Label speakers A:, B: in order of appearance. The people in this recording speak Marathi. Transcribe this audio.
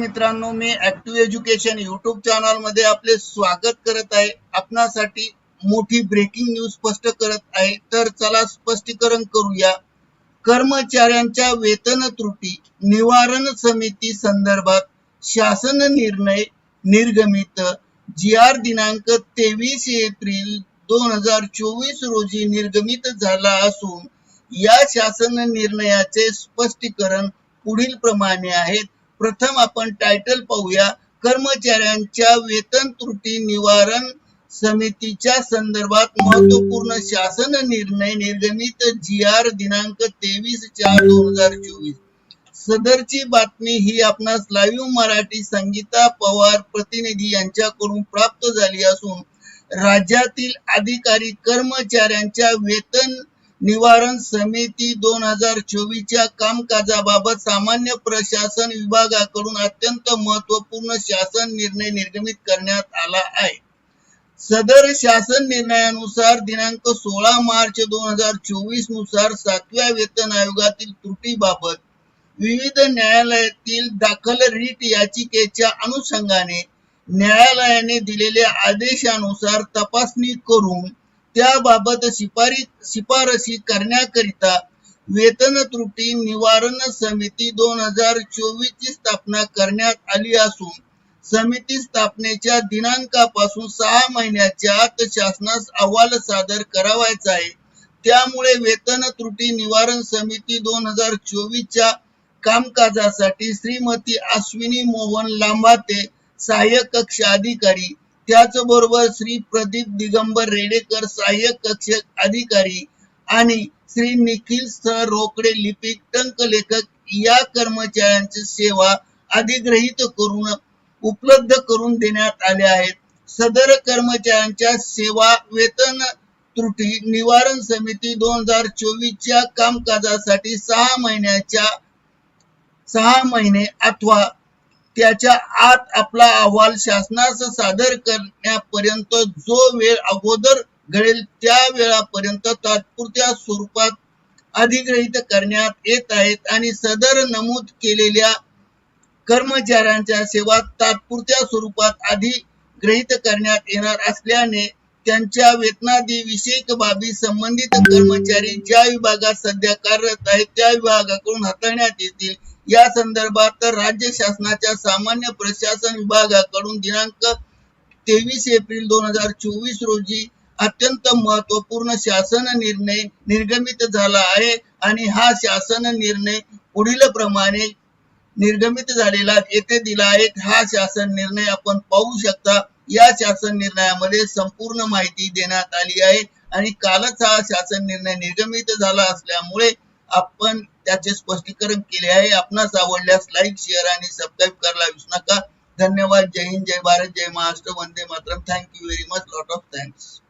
A: मित्रांनो मी ऍक्टिव्ह एज्युकेशन युट्यूब चॅनलमध्ये आपले स्वागत करत आहे. आपणासाठी मोठी ब्रेकिंग न्यूज स्पष्ट करत आहे. तर चला स्पष्टीकरण करूया. कर्मचाऱ्यांच्या वेतन त्रुटी निवारण समिती संदर्भात शासन निर्णय निर्गमित. जी आर दिनांक तेवीस एप्रिल दोन हजार चोवीस रोजी निर्गमित झाला असून या शासन निर्णयाचे स्पष्टीकरण पुढील प्रमाणे आहेत प्रथम आपण टायटल पाहूया. कर्मचाऱ्यांच्या वेतन त्रुटी निवारण समितीच्या संदर्भात महत्त्वपूर्ण शासन निर्णय निर्गमित जी आर दिनांक तेवीस चार दोन हजार चोवीस. सदरची बातमी ही आपणास लाईव्ह मराठी संगीता पवार प्रतिनिधी यांच्याकडून प्राप्त झाली असून राज्यातील अधिकारी कर्मचाऱ्यांच्या वेतन निवारण समिती दोन हजार चोवीसच्या कामकाजाबाबत सामान्य प्रशासन विभागाकडून अत्यंत महत्त्वपूर्ण शासन निर्णय निर्गमित करण्यात आला आहे. सदर शासन निर्णयानुसार दिनांक सोळा मार्च दोन हजार चोवीसनुसार सातव्या वेतन आयोगातील त्रुटीबाबत विविध न्यायालयातील दाखल रीट याचिकेच्या अनुषंगाने न्यायालयाने दिलेल्या आदेशानुसार तपासणी करून त्याबाबत शिफारी शिफारसी करण्याकरिता वेतन त्रुटी निवारण समिती दोन हजार चोवीस ची स्थापना करण्यात आली असून समिती स्थापनेच्या दिनांकापासून सहा महिन्याच्या आत शासनास अहवाल सादर करावायचा आहे. त्यामुळे वेतन त्रुटी निवारण समिती दोन हजार चोवीसच्या कामकाजासाठी श्रीमती अश्विनी मोहन लांबाते सहाय्यक कक्ष अधिकारी त्याचबरोबर श्री प्रदीप दिगंबर रेडेकर सहाय्यक कक्षक अधिकारी आणि श्री निखिल सर रोकडे लिपिक टंक लेखक या कर्मचाऱ्यांची सेवा अधिग्रहित करून उपलब्ध करून देण्यात आल्या आहेत. सदर कर्मचाऱ्यांच्या सेवा वेतन त्रुटी निवारण समिती दोन हजार चोवीसच्या कामकाजासाठी सहा महिन्याच्या सहा महिने अथवा त्याच्या आत आपला अहवाल शासनास सादर करण्यापर्यंत जो वेळ अगोदर घडेल त्या वेळापर्यंत तात्पुरत्या स्वरूपात अधिग्रहित करण्यात येत आहेत आणि सदर नमूद केलेल्या कर्मचाऱ्यांच्या सेवा तात्पुरत्या स्वरूपात अधिग्रहित करण्यात येणार असल्याने त्यांच्या वेतनादी विषयक बाबी संबंधित कर्मचारी ज्या विभागात सध्या कार्यरत आहेत. त्या विभागाकडून हाताळण्यात येतील. या संदर्भात राज्य शासनाच्या सामान्य प्रशासन विभागाकडून दिनांक तेवीस एप्रिल दोन हजार चोवीस रोजी अत्यंत महत्त्वपूर्ण शासन निर्णय निर्गमित झाला आहे आणि हा शासन निर्णय पुढील प्रमाणे निर्गमित झालेला येथे दिला आहे. हा शासन निर्णय आपण पाहू शकता. या शासन निर्णयामध्ये संपूर्ण माहिती देण्यात आली आहे. आणि कालच हा शासन निर्णय निर्गमित झाला असल्यामुळे आपण त्याचे स्पष्टीकरण केले आहे. आपणास आवडल्यास लाईक शेअर आणि सबस्क्राईब करायला विसरू नका. धन्यवाद. जय हिंद जय भारत जय महाराष्ट्र. वंदे Mataram. Thank you very much lot of thanks